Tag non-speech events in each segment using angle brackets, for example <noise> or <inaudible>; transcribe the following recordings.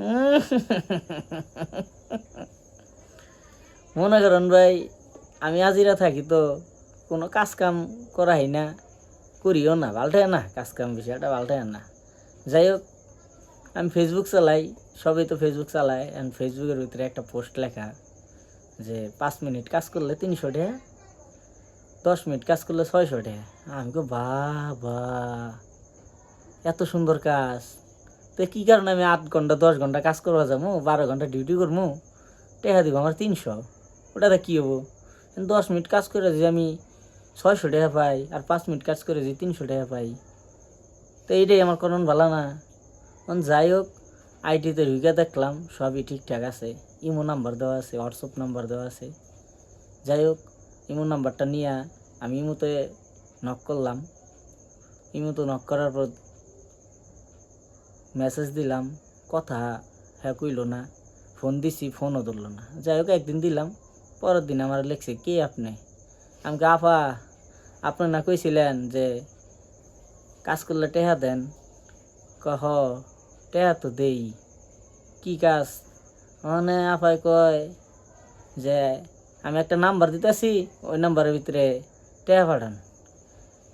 <laughs> মনে করেন ভাই, আমি আজিরা থাকি তো কোনো কাজ কাম করা হয় না, করিও না ভালটাই না কাজ কাম বিষয়টা ভালটাই না। যাই হোক, আমি ফেসবুক চালাই, সবই তো ফেসবুক চালায় অ্যান্ড ফেসবুকের ভিতরে একটা পোস্ট লেখা যে পাঁচ মিনিট কাজ করলে তিনশো টাকা, দশ মিনিট কাজ করলে ছয়শো টাকা। আমি কো বাবা এত সুন্দর কাজ। তো কী কারণে আমি আট ঘণ্টা, দশ ঘণ্টা কাজ করবা যাব, বারো ঘণ্টা ডিউটি করব? টাকা দিব আমার তিনশো। ওটাতে কী হব? দশ মিনিট কাজ করে যে আমি ছয়শো টাকা পাই আর পাঁচ মিনিট কাজ করে যে তিনশো টাকা পাই, তো এইটাই আমার করণ ভালো না। এখন যাই হোক আইটিতে ঢুকে দেখলাম, সবই ঠিকঠাক আছে। ইমো নাম্বার দেওয়া আছে হোয়াটসঅ্যাপ নাম্বার দেওয়া আছে। যাই হোক, ইমো নাম্বারটা নিয়ে আমি ইমোতে নক করলাম। ইমোতে নক করার পর মেসেজ দিলাম কথা হ্যাঁ কইলো না ফোন দিছি ফোনও ধরলো না। যাই হোক একদিন দিলাম পরের দিন আমার লেখছে কে আপনি? আমি কে আপা আপনি না কইছিলেন যে কাজ করলে টেহা দেন? কহ টেহা তো দেই কি কাজ? মানে আপাই কয় যে আমি একটা নাম্বার দিতেছি ওই নাম্বারের ভিতরে টেহা পাঠান।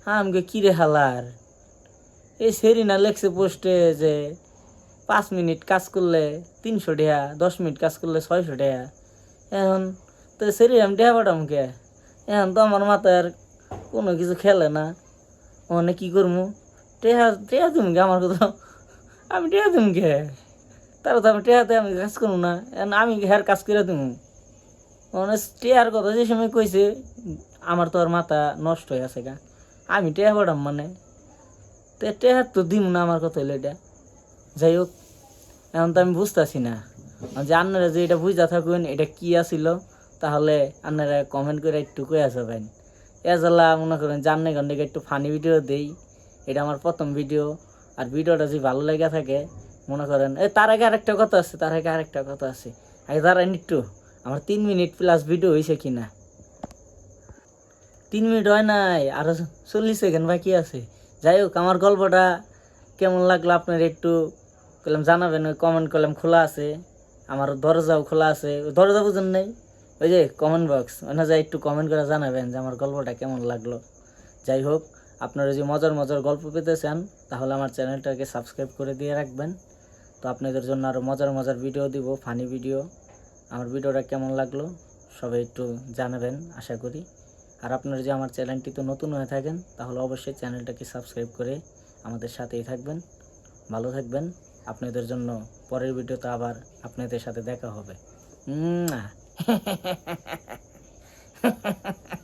হ্যাঁ আমি কই, কি রে হালার? এই সেরিনা লেখছে পোস্টে যে পাঁচ মিনিট কাজ করলে তিনশো টাকা, দশ মিনিট কাজ করলে ছয়শো টাকা। এখন তো সেরি আমি টাকা পাঠাম কে? এখন তো আমার মাথায় আর কোনো কিছু খেলে না। মানে কী করব টেহা টেহা তুমি কে আমার কথা? আমি টেহা তুমি কে? তারপর তো আমি টেহাতে আমি কাজ করব না। এখন আমি হ্যার কাজ করে তুমি মানে টেহার কথা যে সময় কইছে, আমার তো আর মাথা নষ্ট হয়ে আছে গা আমি টেহা পাঠাম মানে। তো টেহা তো দিম না আমার কথা হইল এটা। যাই হোক, এখন তো আমি বুঝতেছি না। যে আপনারা যে এটা বুঝতে থাকুন, এটা কি আসিল তাহলে আপনারা কমেন্ট করে একটু কয়ে যাবেন। এজালা মনে করেন জাননে গন্ডে একটু ফানি ভিডিও দেই, এটা আমার প্রথম ভিডিও আর ভিডিওটা যদি ভালো লেগে থাকে, মনে করেন, এ, তার আগে আরেকটা কথা আছে, তার আগে আরেকটা কথা আছে। আগে দাঁড়ান একটু, আমার তিন মিনিট প্লাস ভিডিও হয়েছে কিনা? তিন মিনিট হয় নাই, আরও চল্লিশ সেকেন্ড বাকি আছে। যাই হোক, আমার গল্পটা কেমন লাগল আপনার একটু করলাম জানাবেন, ওই কমেন্ট করলাম খোলা আছে, আমার দরজাও খোলা আছে, ওই দরজা বুঝুন নেই? ওই যে কমেন্ট বক্স ওখানে যাই একটু কমেন্ট করে জানাবেন যে আমার গল্পটা কেমন লাগল। যাই হোক, আপনারা যদি মজার মজার গল্প পেতে চান, তাহলে আমার চ্যানেলটাকে সাবস্ক্রাইব করে দিয়ে রাখবেন। তো আপনাদের জন্য আরও মজার মজার ভিডিও দিব ফানি ভিডিও আমার ভিডিওটা কেমন লাগল, সবাই একটু জানাবেন, আশা করি। আর আপনারা যদি আমার চ্যানেলটিতে নতুন হয়ে থাকেন, তাহলে অবশ্যই চ্যানেলটাকে সাবস্ক্রাইব করে আমাদের সাথেই থাকবেন। ভালো থাকবেন। আপনাদের জন্য পরের ভিডিওতে আবার আপনাদের সাথে দেখা হবে। না। <laughs>